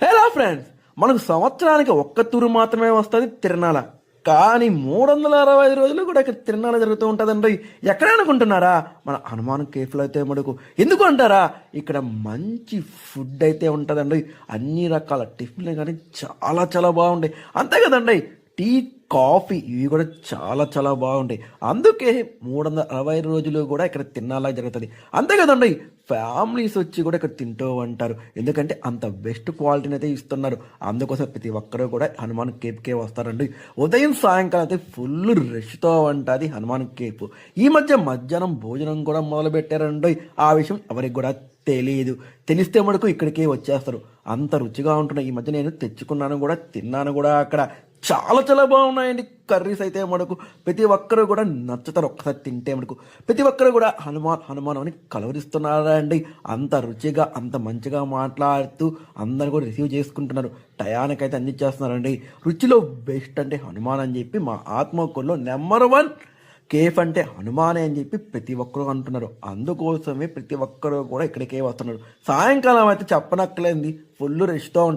Hello friends మనకు సంవత్సరానికి ఒక్క తూరు మాత్రమే వస్తుంది తిరణాల కానీ మూడు వందల అరవై ఐదు రోజులు కూడా ఇక్కడ తిరణాల జరుగుతూ ఉంటుందండి. ఎక్కడ అనుకుంటున్నారా? మన హనుమాన్ కేఫ్లో అయితే మడుకు ఎందుకు అంటారా? ఇక్కడ మంచి ఫుడ్ అయితే ఉంటుందండి. అన్ని రకాల టిఫిన్లు కానీ చాలా చాలా బాగుంటాయి. అంతే కదండి. టీ కాఫీ ఇవి కూడా చాలా చాలా బాగుంటాయి. అందుకే మూడు వందల అరవై రోజులు కూడా ఇక్కడ తినాలా జరుగుతుంది. అంతే కదండి ఫ్యామిలీస్ వచ్చి కూడా ఇక్కడ తింటూ ఉంటారు. ఎందుకంటే అంత బెస్ట్ క్వాలిటీని అయితే ఇస్తున్నారు. అందుకోసం ప్రతి ఒక్కరూ కూడా హనుమాన్ కేప్కే వస్తారండి. ఉదయం సాయంకాలం అయితే ఫుల్ రష్తో ఉంటుంది హనుమాన్ కేప్. ఈ మధ్య మధ్యాహ్నం భోజనం కూడా మొదలు పెట్టారండి ఆ విషయం ఎవరికి కూడా తెలియదు తెలిస్తే మటుకు ఇక్కడికే వచ్చేస్తారు. అంత రుచిగా ఉంటున్నాయి ఈ మధ్య నేను తెచ్చుకున్నాను కూడా తిన్నాను కూడా అక్కడ. చాలా చాలా బాగున్నాయండి. కర్రీస్ అయితే మనకు ప్రతి ఒక్కరు కూడా నచ్చుతారు. ఒక్కసారి తింటే మనకు ప్రతి ఒక్కరు కూడా హనుమాన్ హనుమాన్ అని కలవరిస్తున్నారా అండి అంత రుచిగా అంత మంచిగా మాట్లాడుతూ అందరు కూడా రిసీవ్ చేసుకుంటున్నారు. టయానికైతే అందించేస్తున్నారండి. రుచిలో బెస్ట్ అంటే హనుమాన్ అని చెప్పి మా ఆత్మకూరులో నెంబర్ వన్ కేఫ్ అంటే హనుమానే అని చెప్పి ప్రతి ఒక్కరు అంటున్నారు. అందుకోసమే ప్రతి ఒక్కరు కూడా ఇక్కడికే వస్తున్నారు. సాయంకాలం అయితే చెప్పనక్కలేంది ఫుల్ రెష్తో